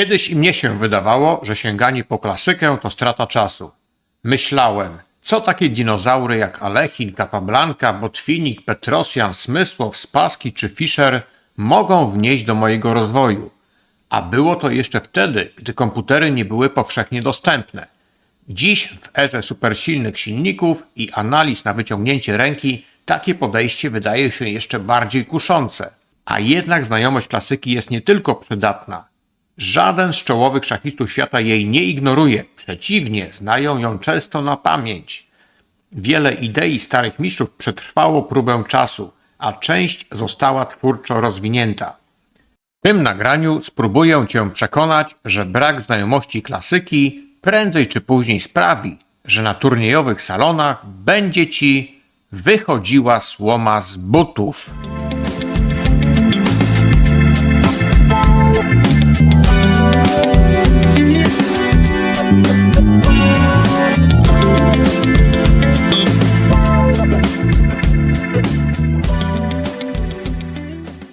Kiedyś i mnie się wydawało, że sięganie po klasykę to strata czasu. Myślałem, co takie dinozaury jak Alechin, Capablanca, Botwinik, Petrosjan, Smysłow, Spassky czy Fischer mogą wnieść do mojego rozwoju. A było to jeszcze wtedy, gdy komputery nie były powszechnie dostępne. Dziś, w erze supersilnych silników i analiz na wyciągnięcie ręki, takie podejście wydaje się jeszcze bardziej kuszące. A jednak znajomość klasyki jest nie tylko przydatna. Żaden z czołowych szachistów świata jej nie ignoruje, przeciwnie, znają ją często na pamięć. Wiele idei starych mistrzów przetrwało próbę czasu, a część została twórczo rozwinięta. W tym nagraniu spróbuję Cię przekonać, że brak znajomości klasyki prędzej czy później sprawi, że na turniejowych salonach będzie Ci wychodziła słoma z butów.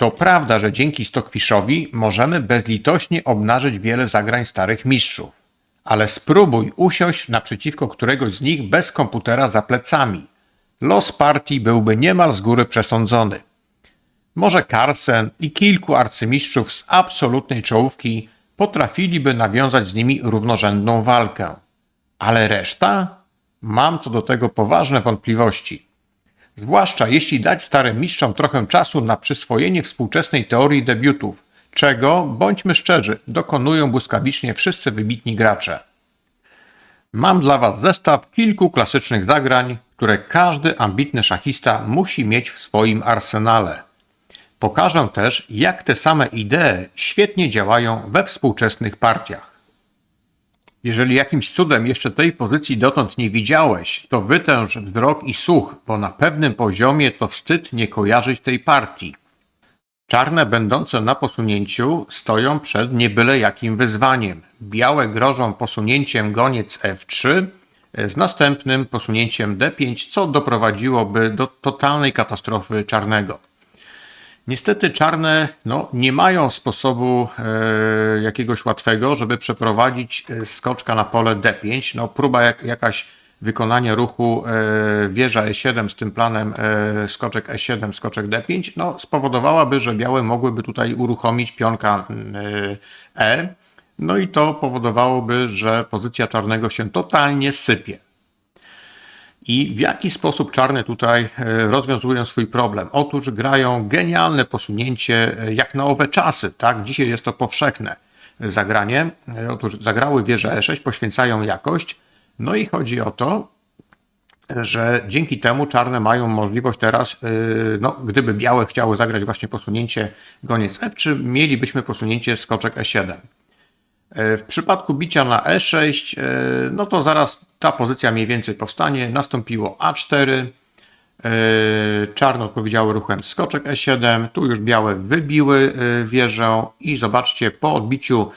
To prawda, że dzięki Stockfishowi możemy bezlitośnie obnażyć wiele zagrań starych mistrzów. Ale spróbuj usiąść naprzeciwko któregoś z nich bez komputera za plecami. Los partii byłby niemal z góry przesądzony. Może Carlsen i kilku arcymistrzów z absolutnej czołówki potrafiliby nawiązać z nimi równorzędną walkę. Ale reszta? Mam co do tego poważne wątpliwości. Zwłaszcza jeśli dać starym mistrzom trochę czasu na przyswojenie współczesnej teorii debiutów, czego, bądźmy szczerzy, dokonują błyskawicznie wszyscy wybitni gracze. Mam dla Was zestaw kilku klasycznych zagrań, które każdy ambitny szachista musi mieć w swoim arsenale. Pokażę też, jak te same idee świetnie działają we współczesnych partiach. Jeżeli jakimś cudem jeszcze tej pozycji dotąd nie widziałeś, to wytęż wzrok i słuch, bo na pewnym poziomie to wstyd nie kojarzyć tej partii. Czarne będące na posunięciu stoją przed niebyle jakim wyzwaniem. Białe grożą posunięciem goniec F3 z następnym posunięciem D5, co doprowadziłoby do totalnej katastrofy czarnego. Niestety czarne no, nie mają sposobu e, jakiegoś łatwego, żeby przeprowadzić e, skoczka na pole D5. No, próba jak, jakaś wykonania ruchu e, wieża E7 z tym planem e, skoczek E7, skoczek D5, no, spowodowałaby, że białe mogłyby tutaj uruchomić pionka e. No i to powodowałoby, że pozycja czarnego się totalnie sypie. I w jaki sposób czarne tutaj e, rozwiązują swój problem? Otóż grają genialne posunięcie e, jak na owe czasy, tak? Dzisiaj jest to powszechne zagranie. E, Otóż zagrały wieżę E6, poświęcają jakość. No i chodzi o to, że dzięki temu czarne mają możliwość teraz, no, gdyby białe chciały zagrać właśnie posunięcie goniec F3, mielibyśmy posunięcie skoczek E7. W przypadku bicia na E6, no to zaraz ta pozycja mniej więcej powstanie. Nastąpiło A4. Czarne odpowiedziały ruchem skoczek E7. Tu już białe wybiły wieżę i zobaczcie, po odbiciu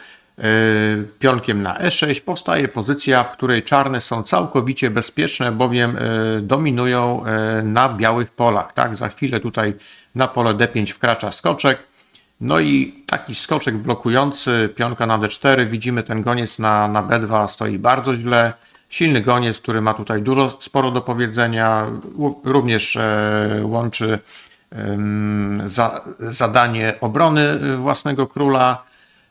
pionkiem na E6 powstaje pozycja, w której czarne są całkowicie bezpieczne, bowiem dominują na białych polach. Tak, za chwilę tutaj na pole D5 wkracza skoczek. No i taki skoczek blokujący pionka na d4. Widzimy ten goniec na, na b2 stoi bardzo źle. Silny goniec, który ma tutaj dużo, sporo do powiedzenia. Również e, łączy e, za, zadanie obrony własnego króla.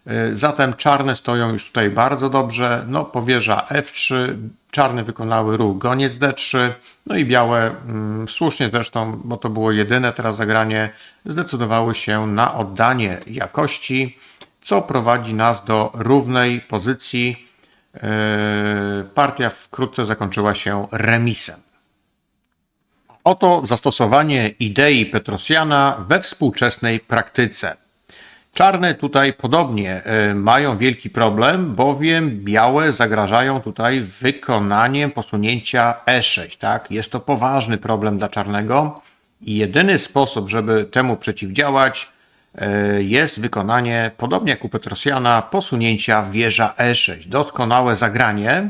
E, zatem czarne stoją już tutaj bardzo dobrze. No, powierza F3, czarne wykonały ruch goniec D3, no i białe, mm, słusznie zresztą, bo to było jedyne teraz zagranie, zdecydowały się na oddanie jakości, co prowadzi nas do równej pozycji. Yy, partia wkrótce zakończyła się remisem. Oto zastosowanie idei Petrosjana we współczesnej praktyce. Czarne tutaj podobnie y, mają wielki problem, bowiem białe zagrażają tutaj wykonaniem posunięcia E6. Tak? Jest to poważny problem dla czarnego i jedyny sposób, żeby temu przeciwdziałać, y, jest wykonanie, podobnie jak u Petrosjana, posunięcia wieża E6. Doskonałe zagranie.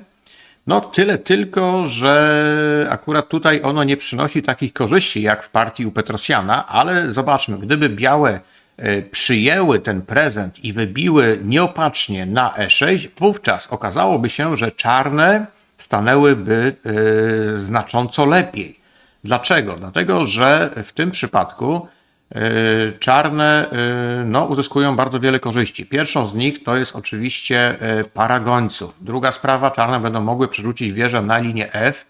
No tyle tylko, że akurat tutaj ono nie przynosi takich korzyści jak w partii u Petrosjana, ale zobaczmy, gdyby białe e, przyjęły ten prezent i wybiły nieopatrznie na E6, wówczas okazałoby się, że czarne stanęłyby e, znacząco lepiej. Dlaczego? Dlatego, że w tym przypadku e, czarne no, uzyskują bardzo wiele korzyści. Pierwszą z nich to jest oczywiście para gońców. Druga sprawa, czarne będą mogły przerzucić wieżę na linię F.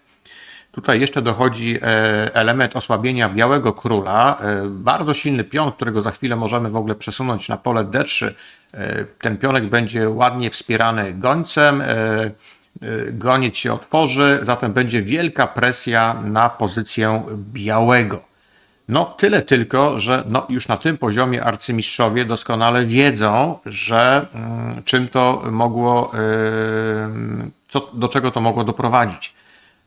Tutaj jeszcze dochodzi e, element osłabienia białego króla. E, Bardzo silny pion, którego za chwilę możemy w ogóle przesunąć na pole D3. E, Ten pionek będzie ładnie wspierany gońcem. Goniec się otworzy, zatem będzie wielka presja na pozycję białego. No, tyle tylko, że no, już na tym poziomie arcymistrzowie doskonale wiedzą, że mm, czym to mogło, co, do czego to mogło doprowadzić.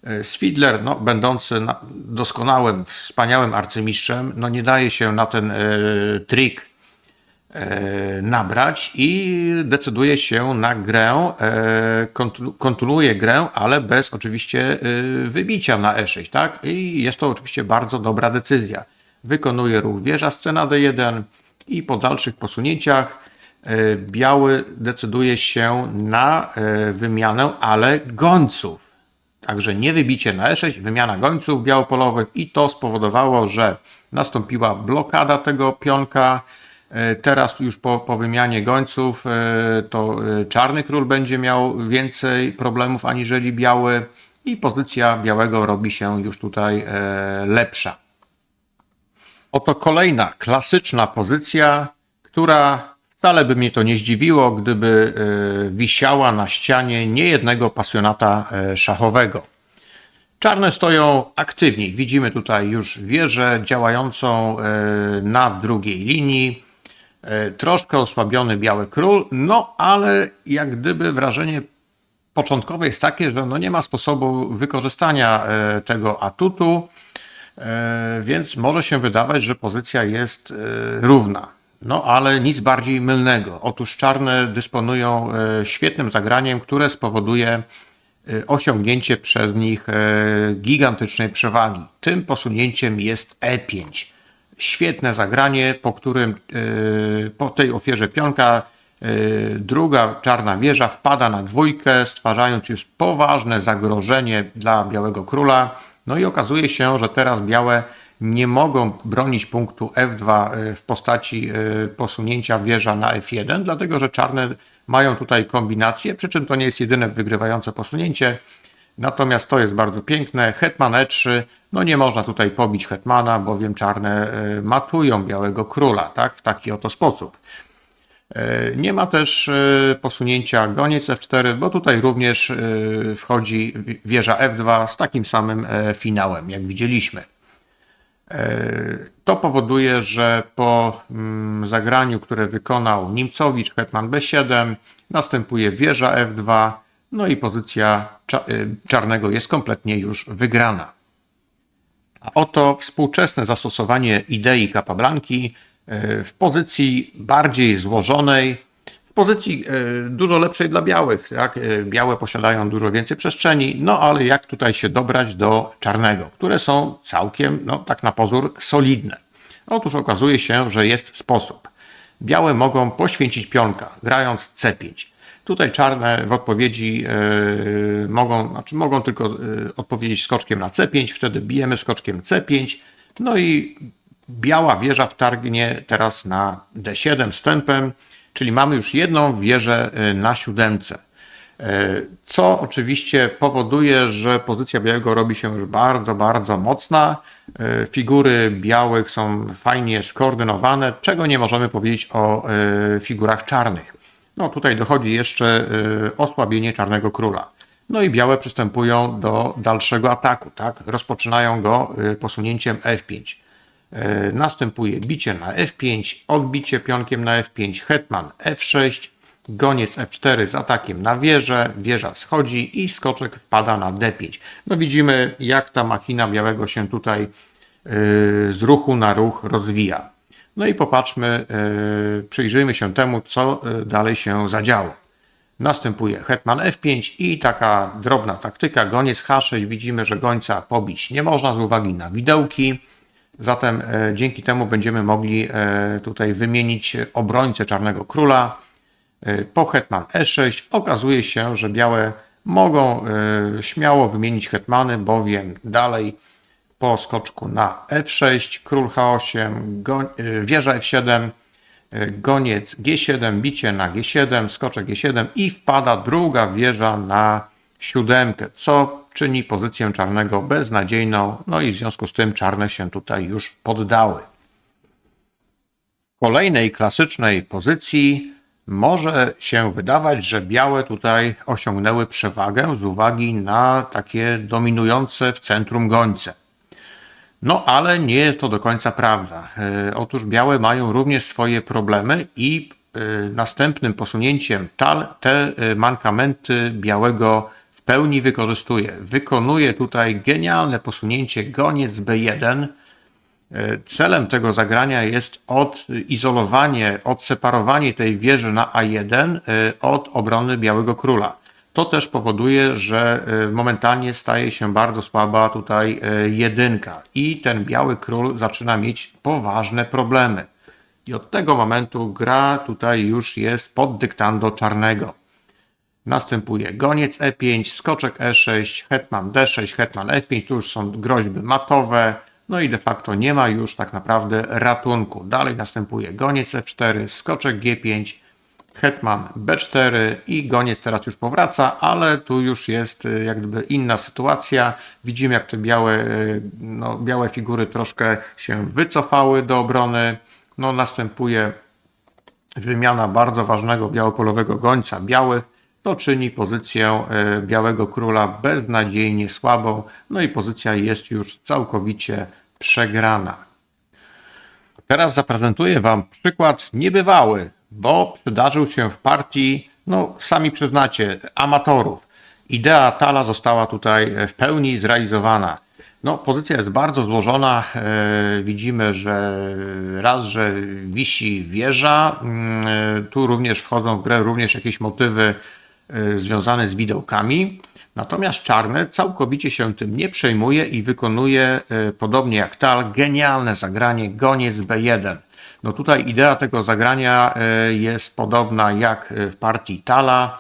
Yy, Swidler, no, będący na, doskonałym, wspaniałym arcymistrzem, no, nie daje się na ten yy, trik yy, nabrać i decyduje się na grę, kontynuuje grę, ale bez oczywiście wybicia na E6, tak? I jest to oczywiście bardzo dobra decyzja. Wykonuje ruch wieża scena D1 i po dalszych posunięciach biały decyduje się na wymianę, ale gońców. Także nie wybicie na E6, wymiana gońców białopolowych i to spowodowało, że nastąpiła blokada tego pionka. E, Teraz już po, po wymianie gońców e, to e, czarny król będzie miał więcej problemów aniżeli biały i pozycja białego robi się już tutaj lepsza. Oto kolejna klasyczna pozycja, która wcale by mnie to nie zdziwiło, gdyby e, wisiała na ścianie niejednego pasjonata e, szachowego. Czarne stoją aktywniej. Widzimy tutaj już wieżę działającą e, na drugiej linii. Troszkę osłabiony biały król, no ale jak gdyby wrażenie początkowe jest takie, że no nie ma sposobu wykorzystania tego atutu, więc może się wydawać, że pozycja jest równa. No ale nic bardziej mylnego. Otóż czarne dysponują e, świetnym zagraniem, które spowoduje e, osiągnięcie przez nich e, gigantycznej przewagi. Tym posunięciem jest E5. Świetne zagranie, po którym po tej ofierze pionka druga czarna wieża wpada na dwójkę, stwarzając już poważne zagrożenie dla białego króla. No i okazuje się, że teraz białe nie mogą bronić punktu F2 e, w postaci e, posunięcia wieża na F1, dlatego że czarne mają tutaj kombinację, przy czym to nie jest jedyne wygrywające posunięcie. Natomiast to jest bardzo piękne. Hetman E3, no nie można tutaj pobić hetmana, bowiem czarne e, matują białego króla, tak? W taki oto sposób. Nie ma też posunięcia goniec F4, bo tutaj również wchodzi wi- wieża F2 z takim samym finałem, jak widzieliśmy. To powoduje, że po mm, zagraniu, które wykonał Nimcowicz, hetman B7, następuje wieża F2, no i pozycja y, czarnego jest kompletnie już wygrana. A oto współczesne zastosowanie idei Capablanki y, w pozycji bardziej złożonej, w pozycji y, dużo lepszej dla białych. Tak? Y, Białe posiadają dużo więcej przestrzeni, no ale jak tutaj się dobrać do czarnego, które są całkiem, no tak na pozór, solidne. Otóż okazuje się, że jest sposób. Białe mogą poświęcić pionka, grając C5. Tutaj czarne w odpowiedzi yy, mogą, znaczy mogą tylko yy, odpowiedzieć skoczkiem na C5, wtedy bijemy skoczkiem C5, no i biała wieża wtargnie teraz na D7 z czyli mamy już jedną wieżę yy, na siódemce. Yy, Co oczywiście powoduje, że pozycja białego robi się już bardzo, bardzo mocna. Yy, Figury białych są fajnie skoordynowane, czego nie możemy powiedzieć o figurach czarnych. No tutaj dochodzi jeszcze y, osłabienie czarnego króla. No i białe przystępują do dalszego ataku, tak? Rozpoczynają go y, posunięciem F5. Y, Następuje bicie na F5, odbicie pionkiem na F5, hetman F6, goniec F4 z atakiem na wieżę, wieża schodzi i skoczek wpada na D5. No widzimy jak ta machina białego się tutaj y, z ruchu na ruch rozwija. No i popatrzmy, yy, przyjrzyjmy się temu, co dalej się zadziało. Następuje hetman F5 i taka drobna taktyka, goniec H6. Widzimy, że gońca pobić nie można z uwagi na widełki. Zatem e, dzięki temu będziemy mogli e, tutaj wymienić obrońcę Czarnego Króla. E, po hetman e6 okazuje się, że białe mogą śmiało wymienić hetmany, bowiem dalej po skoczku na f6, król h8, goń, e, wieża f7, e, goniec g7, bicie na g7, skoczek g7 i wpada druga wieża na siódemkę, co czyni pozycję czarnego beznadziejną, no i w związku z tym czarne się tutaj już poddały. W kolejnej klasycznej pozycji może się wydawać, że białe tutaj osiągnęły przewagę z uwagi na takie dominujące w centrum gońce. No ale nie jest to do końca prawda. E, Otóż białe mają również swoje problemy i e, następnym posunięciem tal te e, mankamenty białego pełni wykorzystuje. Wykonuje tutaj genialne posunięcie goniec B1. E, Celem tego zagrania jest odizolowanie, odseparowanie tej wieży na A1 e, od obrony Białego Króla. To też powoduje, że e, momentalnie staje się bardzo słaba tutaj jedynka i ten Biały Król zaczyna mieć poważne problemy. I od tego momentu gra tutaj już jest pod dyktando czarnego. Następuje goniec E5, skoczek E6, hetman D6, hetman F5, tu już są groźby matowe, no i de facto nie ma już tak naprawdę ratunku. Dalej następuje goniec F4, skoczek G5, hetman B4 i goniec teraz już powraca, ale tu już jest y, jak gdyby inna sytuacja. Widzimy jak te białe, y, no, białe figury troszkę się wycofały do obrony. No, następuje wymiana bardzo ważnego białopolowego gońca białych, to czyni pozycję e, białego króla beznadziejnie słabą, no i pozycja jest już całkowicie przegrana. Teraz zaprezentuję Wam przykład niebywały, bo przydarzył się w partii, no sami przyznacie, amatorów. Idea Tala została tutaj w pełni zrealizowana. No, pozycja jest bardzo złożona. E, widzimy, że raz, że wisi wieża. Mm, e, tu również wchodzą w grę również jakieś motywy e, związane z widełkami. Natomiast czarne całkowicie się tym nie przejmuje i wykonuje, e, podobnie jak Tal, genialne zagranie goniec B1. No tutaj idea tego zagrania e, jest podobna jak w partii Tala.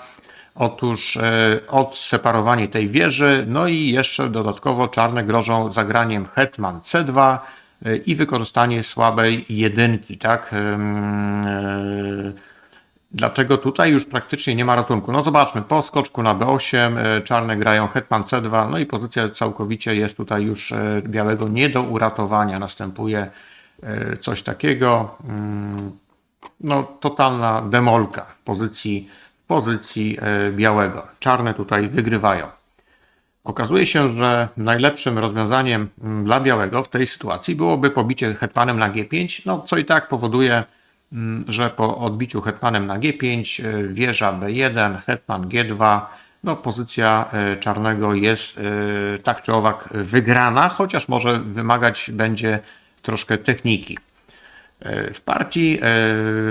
Otóż e, odseparowanie tej wieży, no i jeszcze dodatkowo czarne grożą zagraniem hetman c2 e, i wykorzystanie słabej jedynki, tak? Ym, Dlatego tutaj już praktycznie nie ma ratunku. No zobaczmy, po skoczku na b8 e, czarne grają hetman c2, no i pozycja całkowicie jest tutaj już e, białego nie do uratowania. Następuje e, coś takiego, mm, no totalna demolka w pozycji, w pozycji białego. Czarne tutaj wygrywają. Okazuje się, że najlepszym rozwiązaniem mm, dla białego w tej sytuacji byłoby pobicie hetmanem na g5, no co i tak powoduje, że po odbiciu hetmanem na g5, e, wieża b1, hetman g2, no pozycja e, czarnego jest e, tak czy owak wygrana, chociaż może wymagać będzie troszkę techniki. W partii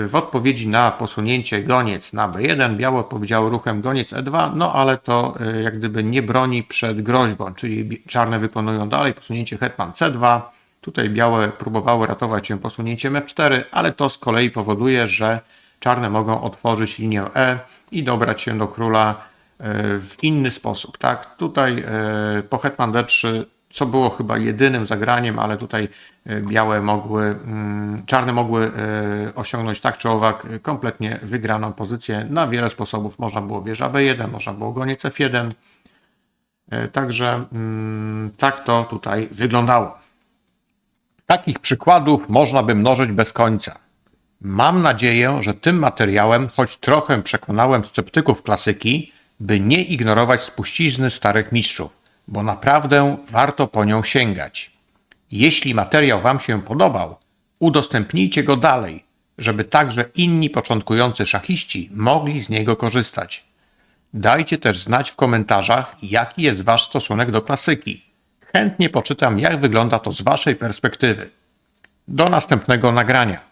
w odpowiedzi na posunięcie goniec na b1 białe odpowiedziało ruchem goniec e2, no ale to jak gdyby nie broni przed groźbą, czyli czarne wykonują dalej posunięcie hetman c2. Tutaj białe próbowały ratować się posunięciem f4, ale to z kolei powoduje, że czarne mogą otworzyć linię e i dobrać się do króla e, w inny sposób. Tak? Tutaj e, po hetman d3 co było chyba jedynym zagraniem, ale tutaj e, białe mogły, mm, czarne mogły osiągnąć tak czy owak kompletnie wygraną pozycję. Na wiele sposobów można było wieża B1, można było goniec F1. E, Także mm, tak to tutaj wyglądało. Takich przykładów można by mnożyć bez końca. Mam nadzieję, że tym materiałem choć trochę przekonałem sceptyków klasyki, by nie ignorować spuścizny starych mistrzów bo naprawdę warto po nią sięgać. Jeśli materiał Wam się podobał, udostępnijcie go dalej, żeby także inni początkujący szachiści mogli z niego korzystać. Dajcie też znać w komentarzach, jaki jest Wasz stosunek do klasyki. Chętnie poczytam, jak wygląda to z Waszej perspektywy. Do następnego nagrania.